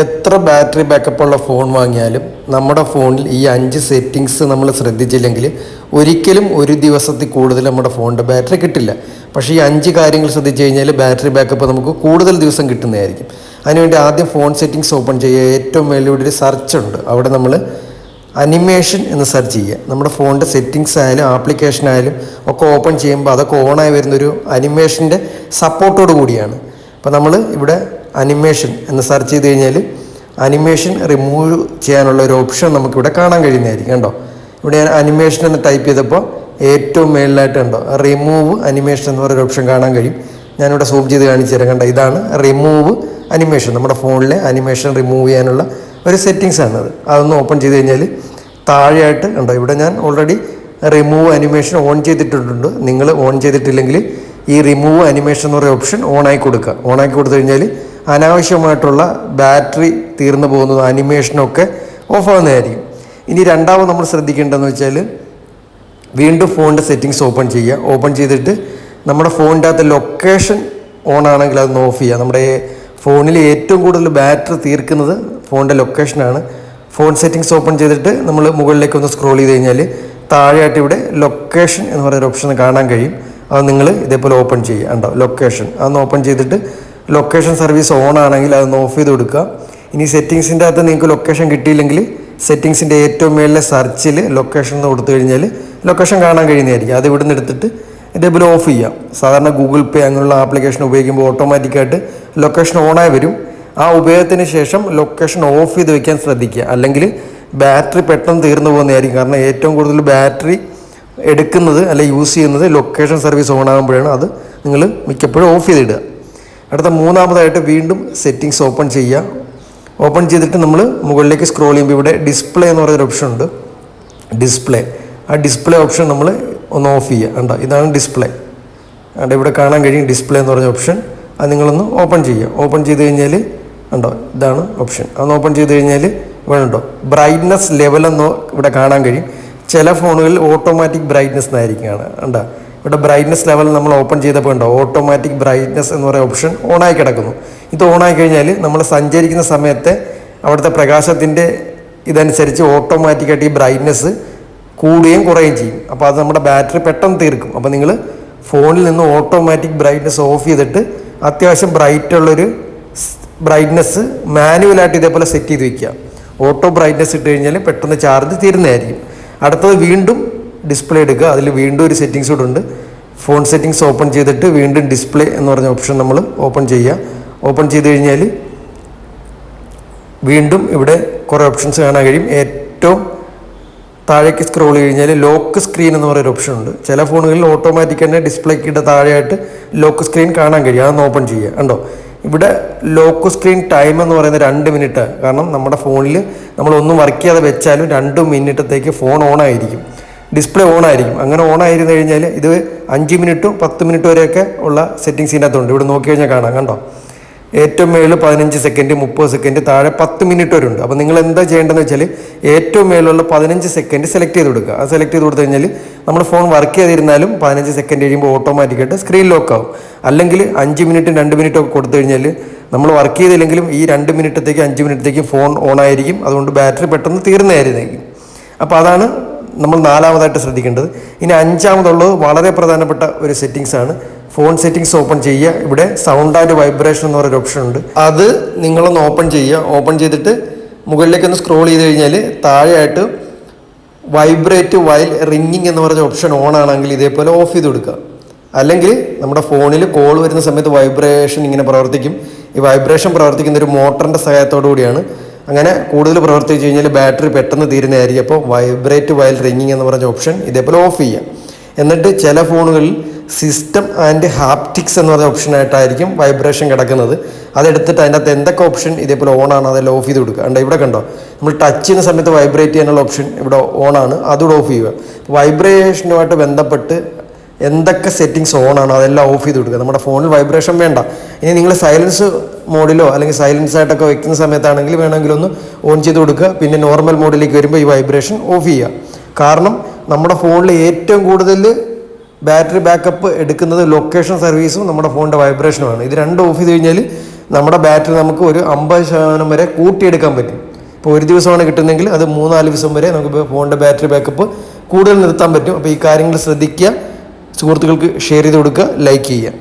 എത്ര battery backup ഉള്ള phone വാങ്ങിയാലും നമ്മുടെ ഫോണിൽ ഈ അഞ്ച് സെറ്റിങ്സ് നമ്മൾ ശ്രദ്ധിച്ചില്ലെങ്കിൽ ഒരിക്കലും ഒരു ദിവസത്തിൽ കൂടുതൽ നമ്മുടെ ഫോണിന്റെ ബാറ്ററി കിട്ടില്ല. പക്ഷേ ഈ അഞ്ച് കാര്യങ്ങൾ ശ്രദ്ധിച്ചു കഴിഞ്ഞാൽ ബാറ്ററി ബാക്കപ്പ് നമുക്ക് കൂടുതൽ ദിവസം കിട്ടുന്നതായിരിക്കും. അതിനുവേണ്ടി ആദ്യം ഫോൺ സെറ്റിങ്സ് ഓപ്പൺ ചെയ്യുക. ഏറ്റവും മേളിലൂടെ ഒരു സെർച്ച് ഉണ്ട്. അവിടെ നമ്മൾ അനിമേഷൻ എന്ന് സെർച്ച് ചെയ്യുക. നമ്മുടെ ഫോണിന്റെ സെറ്റിങ്സ് ആയാലും ആപ്ലിക്കേഷൻ ആയാലും ഒക്കെ ഓപ്പൺ ചെയ്യുമ്പോൾ അതൊക്കെ ഓണായി വരുന്നൊരു അനിമേഷന്റെ സപ്പോർട്ടോട് കൂടിയാണ്. അപ്പോൾ നമ്മൾ ഇവിടെ അനിമേഷൻ എന്ന് സെർച്ച് ചെയ്ത് കഴിഞ്ഞാൽ അനിമേഷൻ റിമൂവ് ചെയ്യാനുള്ള ഒരു ഓപ്ഷൻ നമുക്കിവിടെ കാണാൻ കഴിയുന്നതായിരിക്കും കണ്ടോ? ഇവിടെ ഞാൻ അനിമേഷൻ എന്ന് ടൈപ്പ് ചെയ്തപ്പോൾ ഏറ്റവും മേളിലായിട്ട് കണ്ടോ? റിമൂവ് അനിമേഷൻ എന്ന് പറയുന്ന ഓപ്ഷൻ കാണാൻ കഴിയും. ഞാനിവിടെ സൂം ചെയ്ത് കാണിച്ചു തരാം. കണ്ടോ? ഇതാണ് റിമൂവ് അനിമേഷൻ നമ്മുടെ ഫോണിലെ അനിമേഷൻ റിമൂവ് ചെയ്യാനുള്ള ഒരു സെറ്റിങ്സ് ആണത്. അതൊന്ന് ഓപ്പൺ ചെയ്ത് കഴിഞ്ഞാൽ താഴെയായിട്ട് കണ്ടോ? ഇവിടെ ഞാൻ ഓൾറെഡി റിമൂവ് അനിമേഷൻ ഓൺ ചെയ്തിട്ടുണ്ട് നിങ്ങൾ ഓൺ ചെയ്തിട്ടില്ലെങ്കിൽ ഈ റിമൂവ് അനിമേഷൻ എന്ന് പറയുന്ന ഓപ്ഷൻ ഓൺ ആയി കൊടുക്കുക. ഓൺ ആക്കി കൊടുത്തു കഴിഞ്ഞാൽ അനാവശ്യമായിട്ടുള്ള ബാറ്ററി തീർന്നു പോകുന്നത് അനിമേഷനൊക്കെ ഓഫ് ആവുന്നതായിരിക്കും. ഇനി രണ്ടാമത് നമ്മൾ ശ്രദ്ധിക്കേണ്ടതെന്ന് വെച്ചാൽ വീണ്ടും ഫോണിന്റെ സെറ്റിങ്സ് ഓപ്പൺ ചെയ്യുക. ഓപ്പൺ ചെയ്തിട്ട് നമ്മുടെ ഫോണിന്റെ അകത്ത് ലൊക്കേഷൻ ഓൺ ആണെങ്കിൽ അതൊന്ന് ഓഫ് ചെയ്യുക. നമ്മുടെ ഫോണിൽ ഏറ്റവും കൂടുതൽ ബാറ്ററി തീർക്കുന്നത് ഫോണിന്റെ ലൊക്കേഷനാണ് ഫോൺ സെറ്റിങ്സ് ഓപ്പൺ ചെയ്തിട്ട് നമ്മൾ മുകളിലേക്ക് ഒന്ന് സ്ക്രോൾ ചെയ്ത് കഴിഞ്ഞാൽ താഴെയായിട്ട് ഇവിടെ ലൊക്കേഷൻ എന്ന് പറയുന്ന ഓപ്ഷൻ കാണാൻ കഴിയും. അത് നിങ്ങൾ ഇതേപോലെ ഓപ്പൺ ചെയ്യുക. ഉണ്ടോ ലൊക്കേഷൻ അതൊന്ന് ഓപ്പൺ ചെയ്തിട്ട് ലൊക്കേഷൻ സർവീസ് ഓൺ ആണെങ്കിൽ അതൊന്ന് ഓഫ് ചെയ്ത് കൊടുക്കുക. ഇനി സെറ്റിങ്സിന്റെ അകത്ത് നിങ്ങൾക്ക് ലൊക്കേഷൻ കിട്ടിയില്ലെങ്കിൽ സെറ്റിങ്സിന്റെ ഏറ്റവും മേളിലെ സെർച്ചിൽ ലൊക്കേഷൻ എന്ന് കൊടുത്തു കഴിഞ്ഞാൽ ലൊക്കേഷൻ കാണാൻ കഴിയുന്നതായിരിക്കും. അത് ഇവിടെ നിന്ന് എടുത്തിട്ട് ഇതേപോലെ ഓഫ് ചെയ്യാം സാധാരണ ഗൂഗിൾ പേ അങ്ങനെയുള്ള ആപ്ലിക്കേഷൻ ഉപയോഗിക്കുമ്പോൾ ഓട്ടോമാറ്റിക്കായിട്ട് ലൊക്കേഷൻ ഓണായി വരും. ആ ഉപയോഗത്തിന് ശേഷം ലൊക്കേഷൻ ഓഫ് ചെയ്ത് വെക്കാൻ ശ്രദ്ധിക്കുക. അല്ലെങ്കിൽ ബാറ്ററി പെട്ടെന്ന് തീർന്നു പോകുന്നതായിരിക്കും. കാരണം ഏറ്റവും കൂടുതൽ ബാറ്ററി എടുക്കുന്നത് അല്ലെ യൂസ് ചെയ്യുന്നത് ലൊക്കേഷൻ സർവീസ് ഓൺ ആകുമ്പോഴാണ്. അത് നിങ്ങൾ മിക്കപ്പോഴും ഓഫ് ചെയ്തിടുക. അടുത്ത മൂന്നാമതായിട്ട് വീണ്ടും സെറ്റിങ്സ് ഓപ്പൺ ചെയ്യുക. ഓപ്പൺ ചെയ്തിട്ട് നമ്മൾ മുകളിലേക്ക് സ്ക്രോൾ ചെയ്യുമ്പോൾ ഇവിടെ ഡിസ്പ്ലേ എന്ന് പറയുന്നൊരു ഓപ്ഷൻ ഉണ്ട്. ഡിസ്പ്ലേ ആ ഡിസ്പ്ലേ ഓപ്ഷൻ നമ്മൾ ഒന്ന് ഓഫ് ചെയ്യുക. കണ്ടോ? ഇതാണ് ഡിസ്പ്ലേ അവിടെ ഇവിടെ കാണാൻ കഴിയും ഡിസ്പ്ലേ എന്ന് പറഞ്ഞ ഓപ്ഷൻ അത് നിങ്ങളൊന്ന് ഓപ്പൺ ചെയ്യുക. ഓപ്പൺ ചെയ്ത് കഴിഞ്ഞാൽ ഉണ്ടോ ഇതാണ് ഓപ്ഷൻ അതൊന്ന് ഓപ്പൺ ചെയ്ത് കഴിഞ്ഞാൽ ഇവിടെ ഉണ്ടോ ബ്രൈറ്റ്നസ് ലെവൽ എന്ന് ഇവിടെ കാണാൻ കഴിയും. ചില ഫോണുകളിൽ ഓട്ടോമാറ്റിക് ബ്രൈറ്റ്നസ് എന്നായിരിക്കും ഉണ്ടോ ഇവിടെ ബ്രൈറ്റ്നസ് ലെവൽ നമ്മൾ ഓപ്പൺ ചെയ്തപ്പോൾ ഉണ്ടോ ഓട്ടോമാറ്റിക് ബ്രൈറ്റ്നസ് എന്ന് പറയുന്ന ഓപ്ഷൻ ഓണായി കിടക്കുന്നു. ഇത് ഓണായി കഴിഞ്ഞാൽ നമ്മൾ സഞ്ചരിക്കുന്ന സമയത്തെ അവിടുത്തെ പ്രകാശത്തിന്റെ ഇതനുസരിച്ച് ഓട്ടോമാറ്റിക്കായിട്ട് ഈ ബ്രൈറ്റ്നസ് കൂടുകയും കുറയുകയും ചെയ്യും. അപ്പോൾ അത് നമ്മുടെ ബാറ്ററി പെട്ടെന്ന് തീർക്കും. അപ്പോൾ നിങ്ങൾ ഫോണിൽ നിന്ന് ഓട്ടോമാറ്റിക് ബ്രൈറ്റ്നസ് ഓഫ് ചെയ്തിട്ട് അത്യാവശ്യം ബ്രൈറ്റ് ഉള്ളൊരു ബ്രൈറ്റ്നസ് മാനുവലായിട്ട് ഇതേപോലെ സെറ്റ് ചെയ്ത് വയ്ക്കുക ഓട്ടോ ബ്രൈറ്റ്നസ് ഇട്ട് കഴിഞ്ഞാൽ പെട്ടെന്ന് ചാർജ് തീരുന്നതായിരിക്കും. അടുത്തത് വീണ്ടും ഡിസ്പ്ലേ എടുക്കുക. അതിൽ വീണ്ടും ഒരു സെറ്റിങ്സ് കൂടെ ഉണ്ട്. ഫോൺ സെറ്റിങ്സ് ഓപ്പൺ ചെയ്തിട്ട് വീണ്ടും ഡിസ്പ്ലേ എന്ന് പറഞ്ഞ ഓപ്ഷൻ നമ്മൾ ഓപ്പൺ ചെയ്യുക. ഓപ്പൺ ചെയ്ത് കഴിഞ്ഞാൽ വീണ്ടും ഇവിടെ കുറേ ഓപ്ഷൻസ് കാണാൻ കഴിയും. ഏറ്റവും താഴേക്ക് സ്ക്രോൾ കഴിഞ്ഞാൽ ലോക്ക് സ്ക്രീൻ എന്ന് പറയുന്ന ഓപ്ഷൻ ഉണ്ട്. ചില ഫോണുകളിൽ ഓട്ടോമാറ്റിക് തന്നെ ഡിസ്പ്ലേക്കിന്റെ താഴെയായിട്ട് ലോക്ക് സ്ക്രീൻ കാണാൻ കഴിയും. അതൊന്ന് ഓപ്പൺ ചെയ്യുക. കണ്ടോ? ഇവിടെ ലോക്ക് സ്ക്രീൻ ടൈം എന്ന് പറയുന്നത് രണ്ട് മിനിറ്റ് കാരണം നമ്മുടെ ഫോണിൽ നമ്മളൊന്നും വർക്ക് ചെയ്യാതെ വെച്ചാലും രണ്ട് മിനിറ്റത്തേക്ക് ഫോൺ ഓൺ ആയിരിക്കും. ഡിസ്പ്ലേ ഓൺ ആയിരിക്കും അങ്ങനെ ഓൺ ആയിരുന്നു കഴിഞ്ഞാൽ ഇത് അഞ്ച് മിനിറ്റും പത്ത് മിനിറ്റ് വരെയൊക്കെ ഉള്ള സെറ്റിങ്സ് ഇതിനകത്തുണ്ട്. ഇവിടെ നോക്കി കഴിഞ്ഞാൽ കാണാം കണ്ടോ? ഏറ്റവും മേളിൽ പതിനഞ്ച് സെക്കൻഡ് മുപ്പത് സെക്കൻഡ് താഴെ പത്ത് മിനിറ്റ് വരെ ഉണ്ട്. അപ്പോൾ നിങ്ങൾ എന്താ ചെയ്യേണ്ടതെന്ന് വെച്ചാൽ ഏറ്റവും മേളിലുള്ള പതിനഞ്ച് സെക്കൻഡ് സെലക്ട് ചെയ്ത് കൊടുക്കുക. അത് സെലക്ട് ചെയ്ത് കൊടുത്തു കഴിഞ്ഞാൽ നമ്മൾ ഫോൺ വർക്ക് ചെയ്തിരുന്നാലും പതിനഞ്ച് സെക്കൻഡ് കഴിയുമ്പോൾ ഓട്ടോമാറ്റിക്കായിട്ട് സ്ക്രീൻ ലോക്ക് ആവും. അല്ലെങ്കിൽ അഞ്ച് മിനിറ്റും രണ്ട് മിനിറ്റും ഒക്കെ കൊടുത്തു കഴിഞ്ഞാൽ നമ്മൾ വർക്ക് ചെയ്തില്ലെങ്കിലും ഈ രണ്ട് മിനിറ്റത്തേക്ക് അഞ്ച് മിനിറ്റത്തേക്ക് ഫോൺ ഓൺ ആയിരിക്കും. അതുകൊണ്ട് ബാറ്ററി പെട്ടെന്ന് തീർന്നതായിരിക്കും. അപ്പോൾ അതാണ് നമ്മൾ നാലാമതായിട്ട് ശ്രദ്ധിക്കേണ്ടത്. ഇനി അഞ്ചാമതുള്ളത് വളരെ പ്രധാനപ്പെട്ട ഒരു സെറ്റിങ്സ് ആണ്. ഫോൺ സെറ്റിങ്സ് ഓപ്പൺ ചെയ്യുക. ഇവിടെ സൗണ്ട് ആൻഡ് വൈബ്രേഷൻ എന്ന് പറയുന്ന ഓപ്ഷൻ ഉണ്ട്. അത് നിങ്ങളൊന്ന് ഓപ്പൺ ചെയ്യുക. ഓപ്പൺ ചെയ്തിട്ട് മുകളിലേക്ക് ഒന്ന് സ്ക്രോൾ ചെയ്ത് കഴിഞ്ഞാൽ താഴെയായിട്ട് വൈബ്രേറ്റ് വൈൽ റിങ്ങിങ് എന്ന് പറഞ്ഞ ഓപ്ഷൻ ഓൺ ആണെങ്കിൽ ഇതേപോലെ ഓഫ് ചെയ്ത് കൊടുക്കുക. അല്ലെങ്കിൽ നമ്മുടെ ഫോണിൽ കോൾ വരുന്ന സമയത്ത് വൈബ്രേഷൻ ഇങ്ങനെ പ്രവർത്തിക്കും. ഈ വൈബ്രേഷൻ പ്രവർത്തിക്കുന്ന ഒരു മോട്ടറിന്റെ സഹായത്തോടു കൂടിയാണ് അങ്ങനെ കൂടുതൽ പ്രവർത്തിച്ച് കഴിഞ്ഞാൽ ബാറ്ററി പെട്ടെന്ന് തീരുന്നതായിരിക്കും. അപ്പോൾ വൈബ്രേറ്റ് വയൽ റിങ്ങിങ് എന്ന് പറഞ്ഞ ഓപ്ഷൻ ഇതേപോലെ ഓഫ് ചെയ്യാം. എന്നിട്ട് ചില ഫോണുകളിൽ സിസ്റ്റം ആൻഡ് ഹാപ്റ്റിക്സ് എന്ന് പറഞ്ഞ ഓപ്ഷനായിട്ടായിരിക്കും വൈബ്രേഷൻ കിടക്കുന്നത്. അതെടുത്തിട്ട് അതിന്റെ അകത്ത് എന്തൊക്കെ ഓപ്ഷൻ ഇതേപോലെ ഓൺ ആണ് അതെല്ലാം ഓഫ് ചെയ്ത് കൊടുക്കുക. കണ്ടോ ഇവിടെ കണ്ടോ? നമ്മൾ ടച്ച് ചെയ്യുന്ന സമയത്ത് വൈബ്രേറ്റ് ചെയ്യാനുള്ള ഓപ്ഷൻ ഇവിടെ ഓൺ ആണ്. അതുകൂടെ ഓഫ് ചെയ്യുക. വൈബ്രേഷനുമായിട്ട് ബന്ധപ്പെട്ട് എന്തൊക്കെ സെറ്റിങ്സ് ഓൺ അതെല്ലാം ഓഫ് ചെയ്ത് കൊടുക്കുക. നമ്മുടെ ഫോണിൽ വൈബ്രേഷൻ വേണ്ട. ഇനി നിങ്ങൾ സൈലൻസ് മോഡിലോ അല്ലെങ്കിൽ സൈലൻസ് ആയിട്ടൊക്കെ വെക്കുന്ന സമയത്താണെങ്കിൽ വേണമെങ്കിൽ ഒന്ന് ഓൺ ചെയ്ത് കൊടുക്കുക. പിന്നെ നോർമൽ മോഡിലേക്ക് വരുമ്പോൾ ഈ വൈബ്രേഷൻ ഓഫ് ചെയ്യുക. കാരണം നമ്മുടെ ഫോണിൽ ഏറ്റവും കൂടുതൽ ബാറ്ററി ബാക്കപ്പ് എടുക്കുന്നത് ലൊക്കേഷൻ സർവീസും നമ്മുടെ ഫോണിന്റെ വൈബ്രേഷനുമാണ് ഇത് രണ്ടും ഓഫ് ചെയ്ത് കഴിഞ്ഞാൽ നമ്മുടെ ബാറ്ററി നമുക്ക് ഒരു അമ്പത് ശതമാനം വരെ കൂട്ടിയെടുക്കാൻ പറ്റും. ഇപ്പോൾ ഒരു ദിവസമാണ് കിട്ടുന്നതെങ്കിൽ അത് മൂന്നാൽ ദിവസം വരെ നമുക്ക് ഫോണിന്റെ ബാറ്ററി ബാക്കപ്പ് കൂടുതൽ നിർത്താൻ പറ്റും. അപ്പോൾ ഈ കാര്യങ്ങൾ ശ്രദ്ധിക്കുക. സുഹൃത്തുക്കൾക്ക് ഷെയർ ചെയ്ത് കൊടുക്കുക ലൈക്ക് ചെയ്യുക.